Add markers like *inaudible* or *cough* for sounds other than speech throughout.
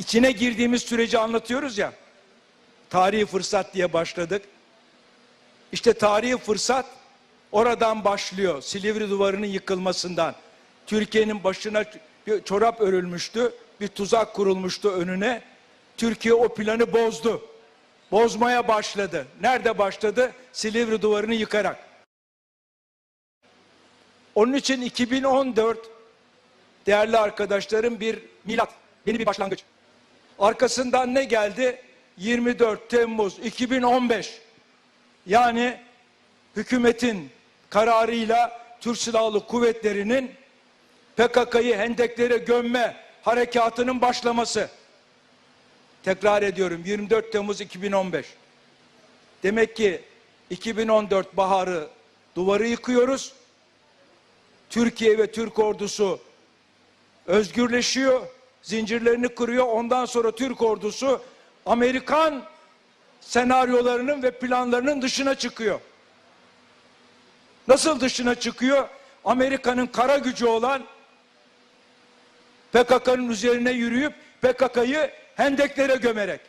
içine girdiğimiz süreci anlatıyoruz ya. Tarihi fırsat diye başladık. İşte tarihi fırsat oradan başlıyor. Silivri duvarının yıkılmasından. Türkiye'nin başına bir çorap örülmüştü. Bir tuzak kurulmuştu önüne. Türkiye o planı bozdu. Bozmaya başladı. Nerede başladı? Silivri duvarını yıkarak. Onun için 2014 değerli arkadaşlarım bir milat, yeni bir başlangıç. Arkasından ne geldi? 24 Temmuz 2015. Yani hükümetin kararıyla Türk Silahlı Kuvvetleri'nin PKK'yı hendeklere gömme harekatının başlaması. Tekrar ediyorum 24 Temmuz 2015. Demek ki 2014 baharı duvarı yıkıyoruz. Türkiye ve Türk ordusu özgürleşiyor, zincirlerini kırıyor. Ondan sonra Türk ordusu Amerikan senaryolarının ve planlarının dışına çıkıyor. Nasıl dışına çıkıyor? Amerika'nın kara gücü olan PKK'nın üzerine yürüyüp PKK'yı hendeklere gömerek.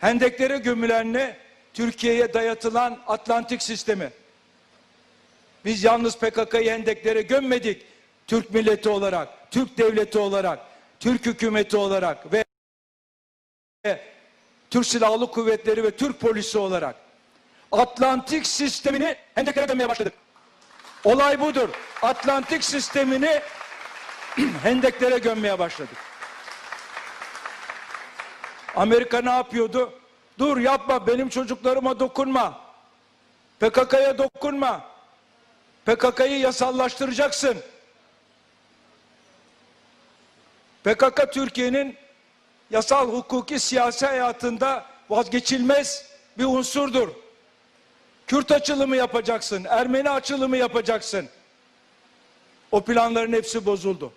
Hendeklere gömülen ne? Türkiye'ye dayatılan Atlantik sistemi. Biz yalnız PKK'yı hendeklere gömmedik. Türk milleti olarak, Türk devleti olarak, Türk hükümeti olarak ve Türk Silahlı Kuvvetleri ve Türk polisi olarak Atlantik sistemini hendeklere gömmeye başladık. Olay budur. Atlantik sistemini *clears throat* hendeklere gömmeye başladık. Amerika ne yapıyordu? Dur yapma benim çocuklarıma dokunma. PKK'ya dokunma. PKK'yı yasallaştıracaksın. PKK Türkiye'nin yasal hukuki siyasi hayatında vazgeçilmez bir unsurdur. Kürt açılımı yapacaksın, Ermeni açılımı yapacaksın. O planların hepsi bozuldu.